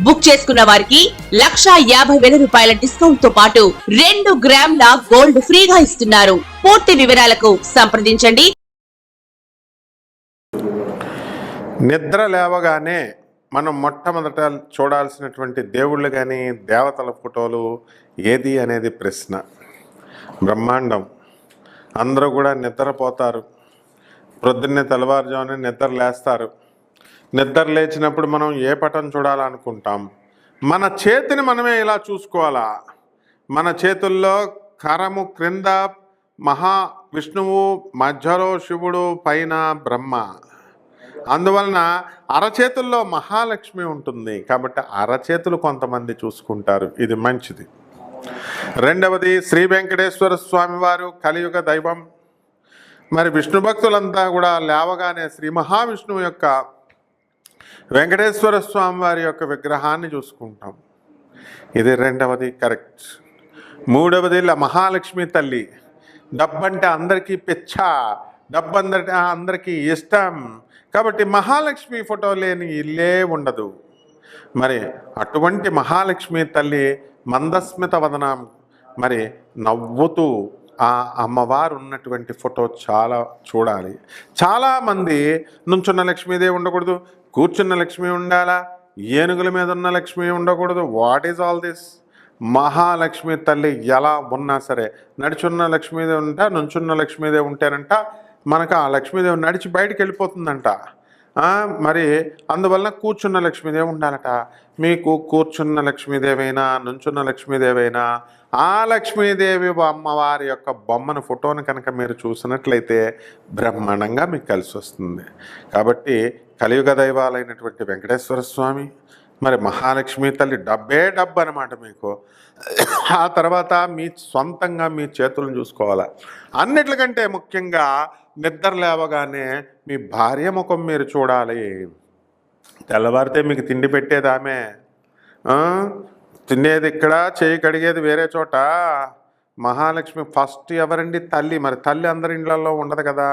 Book చేసుకున్న వారికి లక్షా యాభై వేల రూపాయల డిస్కౌంట్తో పాటు రెండు గ్రాముల గోల్డ్ ఫ్రీగా ఇస్తున్నారు. పూర్తి వివరాలకు సంప్రదించండి. నిద్ర లేవగానే మనం మొట్టమొదట చూడాల్సినటువంటి దేవుళ్ళు కానీ దేవతల ఫోటోలు ఏది అనేది ప్రశ్న. బ్రహ్మాండం. అందరూ కూడా నిద్రపోతారు. ప్రొద్దున్నే తెల్లవారుజామున నిద్ర లేస్తారు. నిద్ర లేచినప్పుడు మనం ఏ పటం చూడాలనుకుంటాం? మన చేతిని మనమే ఇలా చూసుకోవాలా? మన చేతుల్లో కరము క్రింద మహా విష్ణువు మధ్యలో శివుడు పైన బ్రహ్మ. అందువలన అరచేతుల్లో మహాలక్ష్మి ఉంటుంది. కాబట్టి అరచేతులు కొంతమంది చూసుకుంటారు. ఇది మంచిది. రెండవది శ్రీ వెంకటేశ్వర స్వామివారు కలియుగ దైవం. మరి విష్ణు భక్తులంతా కూడా లేవగానే శ్రీ మహావిష్ణువు యొక్క వెంకటేశ్వర స్వామి వారి యొక్క విగ్రహాన్ని చూసుకుంటాం. ఇది రెండవది కరెక్ట్. మూడవది మహాలక్ష్మి తల్లి. డబ్బంటే అందరికీ పిచ్చ డబ్బందంటే అందరికీ ఇష్టం. కాబట్టి మహాలక్ష్మి ఫోటో లేని ఇల్లే ఉండదు. మరి అటువంటి మహాలక్ష్మి తల్లి మందస్మిత వదనం. మరి నవ్వుతూ ఆ అమ్మవారు ఉన్నటువంటి ఫోటో చాలా చూడాలి. చాలామంది నుంచున్న లక్ష్మీదేవి ఉండకూడదు కూర్చున్న లక్ష్మి ఉండాలా ఏనుగుల మీద ఉన్న లక్ష్మి ఉండకూడదు. What is all this Mahalakshmi తల్లి ఎలా ఉన్నా సరే నడిచున్న లక్ష్మీదేవి ఉంటే నుంచున్న లక్ష్మీదేవి ఉంటేనంట మనకు ఆ లక్ష్మీదేవి నడిచి బయటికి వెళ్ళిపోతుందంట. మరి అందువలన కూర్చున్న లక్ష్మీదేవి ఉండాలట. మీకు కూర్చున్న లక్ష్మీదేవైనా నుంచున్న లక్ష్మీదేవైనా ఆ లక్ష్మీదేవి అమ్మవారి యొక్క బొమ్మను ఫోటోను కనుక మీరు చూసినట్లయితే బ్రహ్మాండంగా మీకు కలిసి వస్తుంది. కాబట్టి కలియుగ దైవాలైనటువంటి వెంకటేశ్వర స్వామి మరి మహాలక్ష్మి తల్లి డబ్బే డబ్బు అనమాట మీకు. ఆ తర్వాత మీ సొంతంగా మీ చేతులను చూసుకోవాలి. అన్నిటికంటే ముఖ్యంగా నిద్ర లేవగానే మీ భార్య ముఖం మీరు చూడాలి. తెల్లవారితే మీకు తిండి పెట్టేది ఆమె తినేది ఇక్కడ చేయి కడిగేది వేరే చోట. మహాలక్ష్మి ఫస్ట్ ఎవరండి తల్లి? మరి తల్లి అందరి ఇళ్ళల్లో ఉండదు కదా.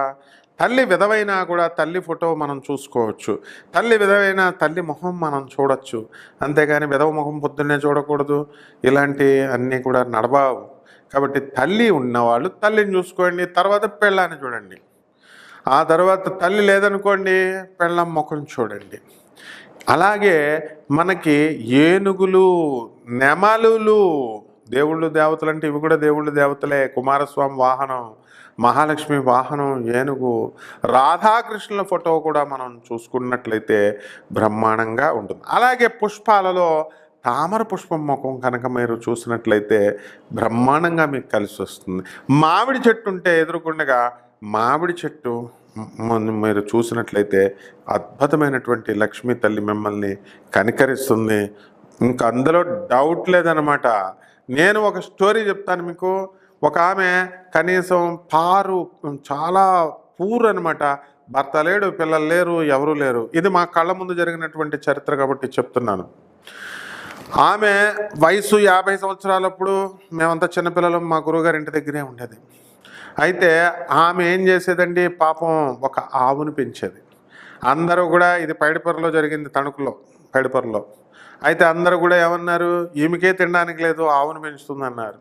తల్లి విధవైనా కూడా తల్లి ఫోటో మనం చూసుకోవచ్చు. తల్లి విధవైన తల్లి మొహం మనం చూడొచ్చు. అంతేగాని విధవ మొహం పొద్దున్నే చూడకూడదు. ఇలాంటి అన్నీ కూడా నడబావు. కాబట్టి తల్లి ఉన్నవాళ్ళు తల్లిని చూసుకోండి తర్వాత పెళ్ళాన్ని చూడండి. ఆ తర్వాత తల్లి లేదనుకోండి పెళ్ళం ముఖం చూడండి. అలాగే మనకి ఏనుగులు నెమలులు దేవుళ్ళు దేవతలు అంటే ఇవి కూడా దేవుళ్ళు దేవతలే. కుమారస్వామి వాహనం మహాలక్ష్మి వాహనం ఏనుగు రాధాకృష్ణుల ఫోటో కూడా మనం చూసుకున్నట్లయితే బ్రహ్మాండంగా ఉంటుంది. అలాగే పుష్పాలలో తామర పుష్పం ముఖం కనుక మీరు చూసినట్లయితే బ్రహ్మాండంగా మీకు కలిసి వస్తుంది. మామిడి చెట్టు ఉంటే ఎదురుకుండగా మామిడి చెట్టు మీరు చూసినట్లయితే అద్భుతమైనటువంటి లక్ష్మీ తల్లి మిమ్మల్ని కనికరిస్తుంది. ఇంకా అందులో డౌట్ లేదనమాట నేను ఒక స్టోరీ చెప్తాను మీకు. ఒక ఆమె కనీసం పారు చాలా పూర్ అనమాట భర్త లేడు పిల్లలు లేరు ఎవరూ లేరు. ఇది మా కళ్ళ ముందు జరిగినటువంటి చరిత్ర కాబట్టి చెప్తున్నాను. ఆమె వయసు యాభై సంవత్సరాలప్పుడు మేమంతా చిన్నపిల్లలు మా గురువుగారి ఇంటి దగ్గరే ఉండేది. అయితే ఆమె ఏం చేసేదండి? పాపం ఒక ఆవును పెంచేది. అందరూ కూడా ఇది పైడిపొరలో జరిగింది తణుకులో పైడిపొరలో. అయితే అందరూ కూడా ఏమన్నారు? ఈమెకే తినడానికి లేదు ఆవును పెంచుతుందన్నారు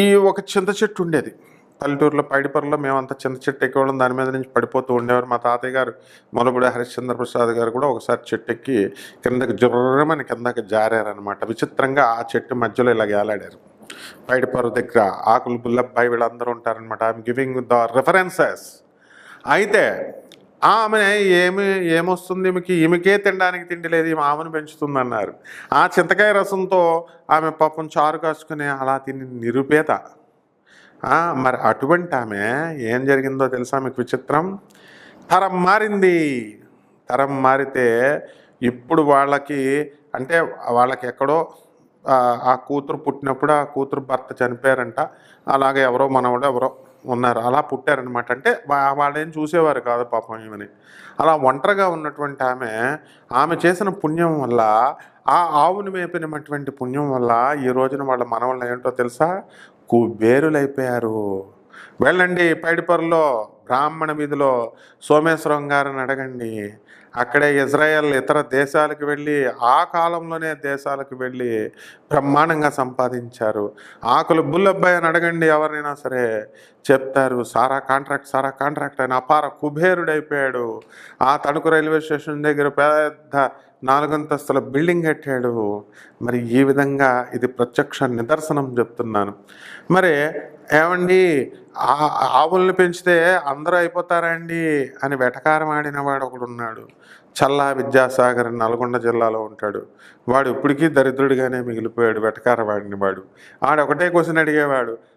ఈ ఒక చింత చెట్టు ఉండేది. పల్లెటూరులో పైడిపొరలో మేమంతా చింత చెట్టు ఎక్కేవాళ్ళం. దాని మీద నుంచి పడిపోతూ ఉండేవారు. మా తాతయ్య గారు మొలబుడి హరిశ్చంద్ర ప్రసాద్ గారు కూడా ఒకసారి చెట్టు ఎక్కి కిందకి జుర్రమని కిందకి జారారనమాట విచిత్రంగా ఆ చెట్టు మధ్యలో ఇలా గేలాడారు పైడిపర దగ్గర ఆకులు బుల్లబ్బాయి వీళ్ళందరూ ఉంటారనమాట ఐఎమ్ గివింగ్ ద రిఫరెన్సెస్ అయితే ఆమె ఏమి ఏమొస్తుంది? ఈమెకి ఈమెకే తినడానికి తిండి లేదు ఈమె ఆమెను పెంచుతుంది అన్నారు ఆ చింతకాయ రసంతో ఆమె పాపం చారు కాచుకుని అలా తిని నిరుపేత. మరి అటువంటి ఆమె ఏం జరిగిందో తెలుసా మీకు విచిత్రం? తరం మారింది. తరం మారితే ఇప్పుడు వాళ్ళకి అంటే వాళ్ళకి ఎక్కడో ఆ ఆ కూతురు పుట్టినప్పుడు ఆ కూతురు భర్త చనిపోయారంట. అలాగే ఎవరో మనవడు ఎవరో ఉన్నారు. అలా పుట్టారనమాట అంటే వాళ్ళేం చూసేవారు కాదు పాపం ఈమెని. అలా ఒంటరిగా ఉన్నటువంటి ఆమె ఆమె చేసిన పుణ్యం వల్ల ఆ ఆవును మేపినటువంటి పుణ్యం వల్ల ఈ రోజున వాళ్ళ మనవళ్ళు ఏంటో తెలుసా? కుబేరులైపోయారు. వెళ్ళండి పైడిపర్లో బ్రాహ్మణ వీధిలో సోమేశ్వరం గారిని అడగండి. అక్కడే ఇజ్రాయెల్ ఇతర దేశాలకు వెళ్ళి ఆ కాలంలోనే దేశాలకు వెళ్ళి బ్రహ్మాండంగా సంపాదించారు. ఆకులు బుల్లబ్బాయి అని అడగండి ఎవరినైనా సరే. చెప్తారు సారా కాంట్రాక్ట్ సారా కాంట్రాక్ట్ అని అపార కుబేరుడైపోయాడు. ఆ తణుకు రైల్వే స్టేషన్ దగ్గర పెద్ద నాలుగంతస్తుల బిల్డింగ్ కట్టాడు. మరి ఈ విధంగా ఇది ప్రత్యక్ష నిదర్శనం చెప్తున్నాను. మరి ఏమండి? ఆ- ఆవుల్ని పెంచితే అందరూ అయిపోతారండి అని వెటకారం ఆడిన వాడు ఒకడు ఉన్నాడు చల్లా విద్యాసాగర్ నల్గొండ జిల్లాలో ఉంటాడు. వాడు ఇప్పటికీ దరిద్రుడిగానే మిగిలిపోయాడు వెటకారం ఆడిన వాడు. ఆడు క్వశ్చన్ అడిగేవాడు.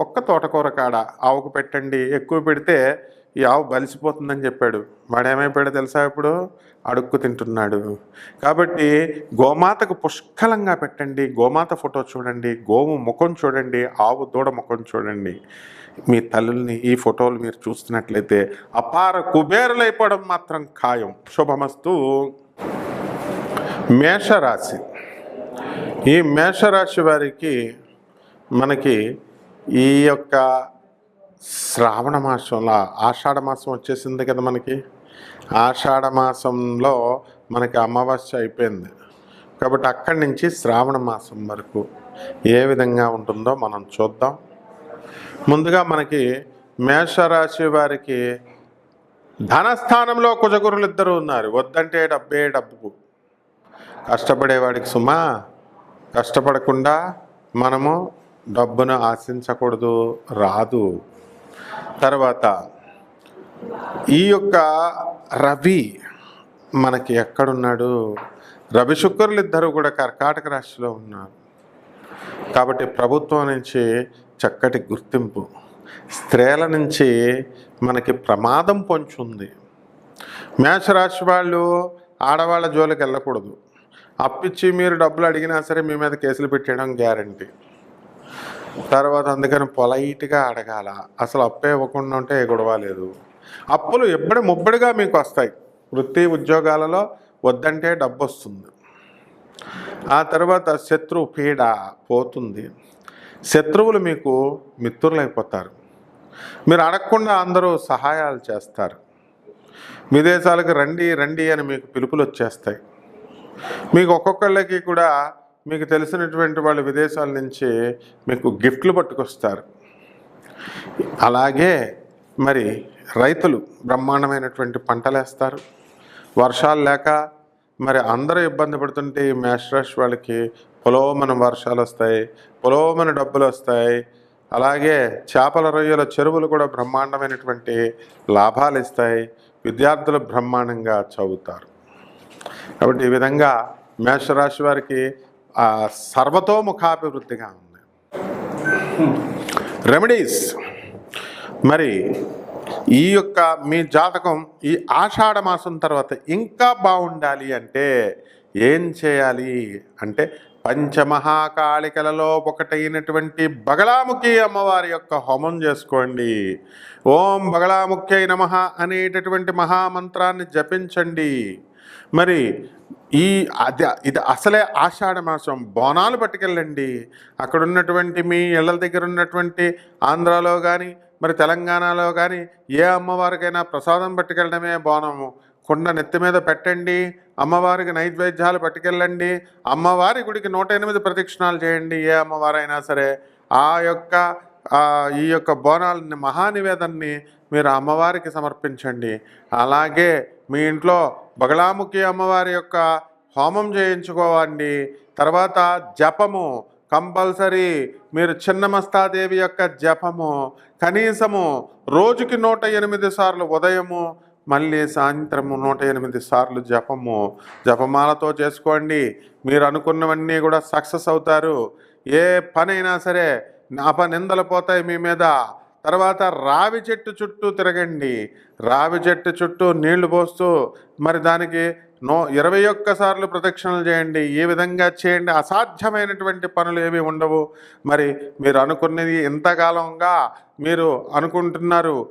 ఒక్క తోటకూర కాడ ఆవుకు పెట్టండి ఎక్కువ పెడితే ఈ ఆవు బలిసిపోతుందని చెప్పాడు. వాడు తెలుసా ఇప్పుడు? అడుక్కు తింటున్నాడు. కాబట్టి గోమాతకు పుష్కలంగా పెట్టండి గోమాత ఫోటో చూడండి గోవు ముఖం చూడండి ఆవు దూడ ముఖం చూడండి. మీ తల్లుల్ని ఈ ఫోటోలు మీరు చూస్తున్నట్లయితే అపార కుబేరులైపోవడం మాత్రం ఖాయం. శుభమస్తు. మేషరాశి. ఈ మేషరాశి వారికి మనకి ఈ యొక్క శ్రావణ మాసంలో ఆషాఢ మాసం వచ్చేసింది కదా మనకి. ఆషాఢ మాసంలో మనకి అమావాస్య అయిపోయింది. కాబట్టి అక్కడి నుంచి శ్రావణ మాసం వరకు ఏ విధంగా ఉంటుందో మనం చూద్దాం. ముందుగా మనకి మేషరాశి వారికి ధనస్థానంలో కుజగురులు ఇద్దరు ఉన్నారు. వద్దంటే డబ్బే డబ్బుకు. కష్టపడేవాడికి సుమా కష్టపడకుండా మనము డబ్బును ఆశించకూడదు రాదు. తర్వాత ఈ యొక్క రవి మనకి ఎక్కడున్నాడు? రవి శుక్రులు ఇద్దరు కూడా కర్కాటక రాశిలో ఉన్నారు. కాబట్టి ప్రభుత్వం నుంచి చక్కటి గుర్తింపు స్త్రీల నుంచి మనకి ప్రమాదం పొంచుంది. మేషరాశి వాళ్ళు ఆడవాళ్ళ జోలికి వెళ్ళకూడదు. అప్పిచ్చి మీరు డబ్బులు అడిగినా సరే మీ మీద కేసులు పెట్టేయడం గ్యారంటీ. తర్వాత అందుకని పొలైట్గా అడగాల. అసలు అప్పే ఇవ్వకుండా ఉంటే ఏ గొడవ లేదు. అప్పులు ఎప్పుడు ముబ్బడిగా మీకు వస్తాయి. వృత్తి ఉద్యోగాలలో వద్దంటే డబ్బు వస్తుంది ఆ తర్వాత శత్రు పీడ పోతుంది. శత్రువులు మీకు మిత్రులైపోతారు. మీరు అడగకుండా అందరూ సహాయాలు చేస్తారు. విదేశాలకు రండి రండి అని మీకు పిలుపులు వచ్చేస్తాయి. మీకు ఒక్కొక్కళ్ళకి కూడా మీకు తెలిసినటువంటి వాళ్ళు విదేశాల నుంచి మీకు గిఫ్ట్లు పట్టుకొస్తారు. అలాగే మరి రైతులు బ్రహ్మాండమైనటువంటి పంటలు వేస్తారు. వర్షాలు లేక మరి అందరూ ఇబ్బంది పడుతుంటే ఈ మేషరాశి వాళ్ళకి పొలోమన వర్షాలు వస్తాయి పొలోమన డబ్బులు వస్తాయి. అలాగే చేపల రొయ్యల చెరువులు కూడా బ్రహ్మాండమైనటువంటి లాభాలు ఇస్తాయి. విద్యార్థులు బ్రహ్మాండంగా చదువుతారు. కాబట్టి ఈ విధంగా మేషరాశి వారికి సర్వతోముఖాభివృద్ధిగా ఉంది. రెమెడీస్ మరి ఈ యొక్క మీ జాతకం ఈ ఆషాఢ మాసం తర్వాత ఇంకా బాగుండాలి అంటే ఏం చేయాలి? అంటే పంచమహాకాళికలలో ఒకటైనటువంటి బగలాముఖి అమ్మవారి యొక్క హోమం చేసుకోండి. ఓం బగలాముఖ్యై నమ అనేటటువంటి మహామంత్రాన్ని జపించండి. మరి ఈ అది ఇది అసలే ఆషాఢ మాసం. బోనాలు పట్టుకెళ్ళండి. అక్కడ ఉన్నటువంటి మీ ఇళ్ళ దగ్గర ఉన్నటువంటి ఆంధ్రాలో కానీ మరి తెలంగాణలో కానీ ఏ అమ్మవారికైనా ప్రసాదం పట్టుకెళ్ళడమే బోనము. కుండ నెత్తి మీద పెట్టండి. అమ్మవారికి నైవేద్యాలు పట్టుకెళ్ళండి. అమ్మవారి గుడికి నూట ఎనిమిది ప్రదక్షిణాలు చేయండి ఏ అమ్మవారైనా సరే. ఆ యొక్క ఈ యొక్క బోనాలని మహానివేదన్ని మీరు అమ్మవారికి సమర్పించండి. అలాగే మీ ఇంట్లో బగలాముఖి అమ్మవారి యొక్క హోమం చేయించుకోవండి. తర్వాత జపము కంపల్సరీ మీరు చిన్నమస్తాదేవి యొక్క జపము కనీసము రోజుకి నూట ఎనిమిది సార్లు ఉదయము మళ్ళీ సాయంత్రము నూట ఎనిమిది సార్లు జపము. జపమాలతో చేసుకోండి. మీరు అనుకున్నవన్నీ కూడా సక్సెస్ అవుతారు. ఏ పనైనా సరే అపనిందలు పోతాయి మీ మీద. తర్వాత రావి చెట్టు చుట్టూ తిరగండి. రావి చెట్టు చుట్టూ నీళ్ళు పోస్తూ మరి దానికి నో ఇరవై ఒక్క సార్లు ప్రదక్షిణలు చేయండి. ఏ విధంగా చేయండి? అసాధ్యమైనటువంటి పనులు ఏవి ఉండవు. మరి మీరు అనుకున్నది ఇంతకాలంగా మీరు అనుకుంటున్నారు.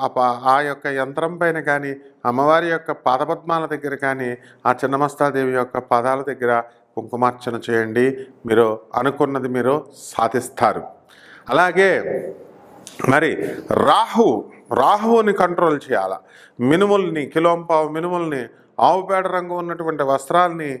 ఆ ప- ఆ యొక్క యంత్రం పైన కానీ అమ్మవారి యొక్క పాదపద్మాల దగ్గర కానీ ఆ చిన్నమస్తాదేవి యొక్క పాదాల దగ్గర కుంకుమార్చన చేయండి. మీరు అనుకున్నది మీరు సాధిస్తారు. అలాగే మరి రాహు రాహువుని కంట్రోల్ చేయాల? మినుముల్ని కిలోంపావు మినుముల్ని ఆవు పేడ రంగు ఉన్నటువంటి వస్త్రాల్ని